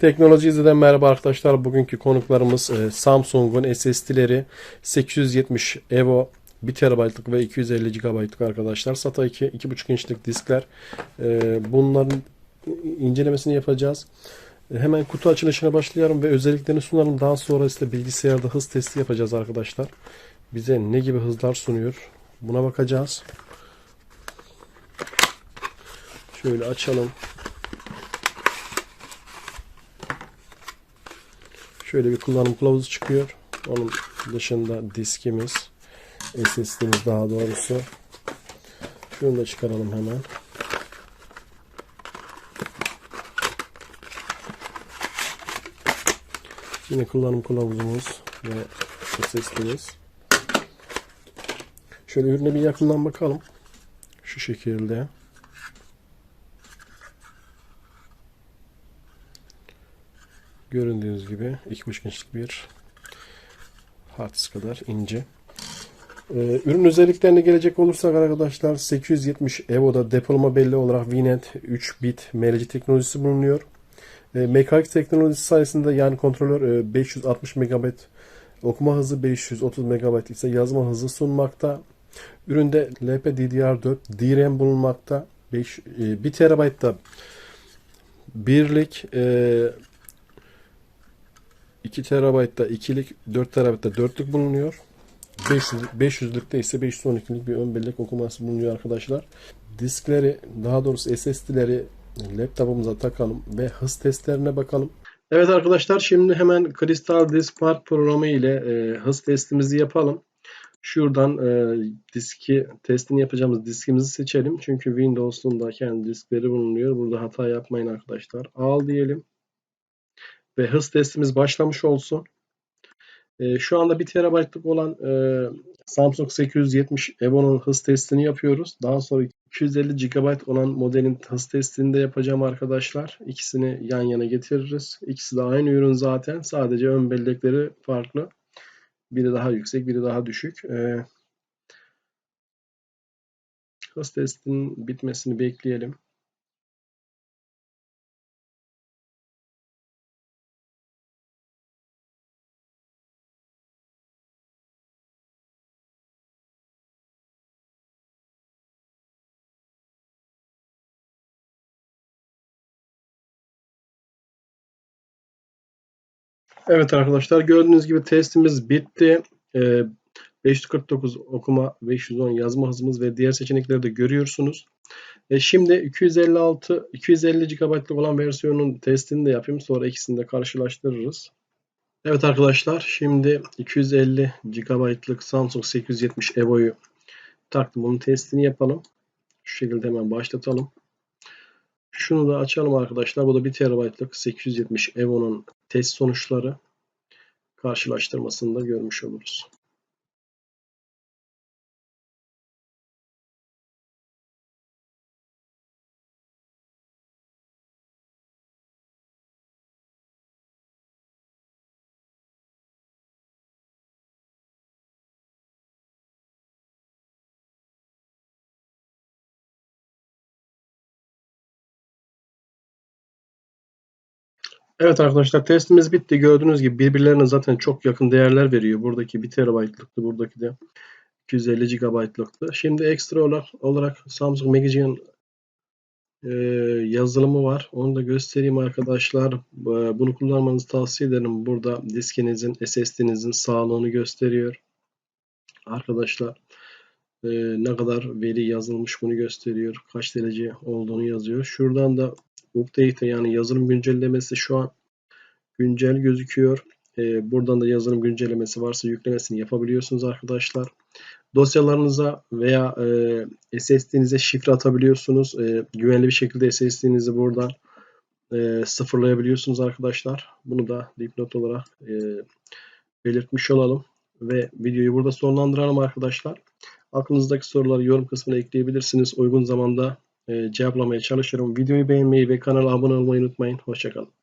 Teknoloji izleden merhaba arkadaşlar. Bugünkü konuklarımız e, Samsung'un SSD'leri 870 Evo 1 TB'lık ve 250 GB'lık arkadaşlar. SATA 2 2.5 inçlik diskler. E, bunların incelemesini yapacağız. E, Hemen kutu açılışına başlayalım ve özelliklerini sunalım. Daha sonra işte bilgisayarda hız testi yapacağız arkadaşlar. Bize ne gibi hızlar sunuyor? Buna bakacağız. Şöyle açalım. Şöyle bir kullanım kılavuzu çıkıyor. Onun dışında diskimiz, SSD'miz daha doğrusu. Şunu da çıkaralım hemen. Yine kullanım kılavuzumuz ve SSD'miz. Şöyle ürüne bir yakından bakalım. Şu şekilde. Göründüğünüz gibi 2.5 inçlik bir hard disk kadar ince. Ee, ürün özelliklerine gelecek olursak arkadaşlar 870 EVO'da depolama belli olarak VNet 3 bit MLC teknolojisi bulunuyor. E, mekanik teknolojisi sayesinde yani kontrolör e, 560 MB okuma hızı 530 MB ise yazma hızı sunmakta. Üründe LPDDR4 DRAM bulunmakta. 5, e, 1 TB'da birlik e, 2 TB'da ikilik 4 TB'da dörtlük bulunuyor. 500, 500'lükte ise 512'lik bir ön bellek okuması bulunuyor arkadaşlar. Diskleri daha doğrusu SSD'leri laptopumuza takalım ve hız testlerine bakalım. Evet arkadaşlar şimdi hemen Crystal Disk Park programı ile e, hız testimizi yapalım. Şuradan e, diski testini yapacağımız diskimizi seçelim. Çünkü Windows'un da kendi diskleri bulunuyor. Burada hata yapmayın arkadaşlar. Al diyelim. Ve hız testimiz başlamış olsun. E, şu anda 1 TB'lık olan e, Samsung 870 Evo'nun hız testini yapıyoruz. Daha sonra 250 GB olan modelin hız testini de yapacağım arkadaşlar. İkisini yan yana getiririz. İkisi de aynı ürün zaten. Sadece ön bellekleri farklı. Biri daha yüksek, biri daha düşük. E, hız testinin bitmesini bekleyelim. Evet arkadaşlar gördüğünüz gibi testimiz bitti. Ee, 549 okuma, 510 yazma hızımız ve diğer seçenekleri de görüyorsunuz. E şimdi 256 250 GB'lık olan versiyonun testini de yapayım. Sonra ikisini de karşılaştırırız. Evet arkadaşlar şimdi 250 GB'lık Samsung 870 Evo'yu taktım. Bunun testini yapalım. Şu şekilde hemen başlatalım. Şunu da açalım arkadaşlar. Bu da 1 TB'lık 870 Evo'nun test sonuçları karşılaştırmasını da görmüş oluruz. Evet arkadaşlar testimiz bitti. Gördüğünüz gibi birbirlerine zaten çok yakın değerler veriyor. Buradaki 1 TB'lıktı, buradaki de 250 GB'lıktı. Şimdi ekstra olarak, olarak Samsung Magician e, yazılımı var. Onu da göstereyim arkadaşlar. E, bunu kullanmanızı tavsiye ederim. Burada diskinizin, SSD'nizin sağlığını gösteriyor. Arkadaşlar e, ne kadar veri yazılmış bunu gösteriyor. Kaç derece olduğunu yazıyor. Şuradan da update yani yazılım güncellemesi şu an güncel gözüküyor. Ee, buradan da yazılım güncellemesi varsa yüklemesini yapabiliyorsunuz arkadaşlar. Dosyalarınıza veya e, SSD'nize şifre atabiliyorsunuz. E, güvenli bir şekilde SSD'nizi buradan e, sıfırlayabiliyorsunuz arkadaşlar. Bunu da dipnot olarak e, belirtmiş olalım. Ve videoyu burada sonlandıralım arkadaşlar. Aklınızdaki soruları yorum kısmına ekleyebilirsiniz. Uygun zamanda cevaplamaya çalışırım. Videoyu beğenmeyi ve kanala abone olmayı unutmayın. Hoşçakalın.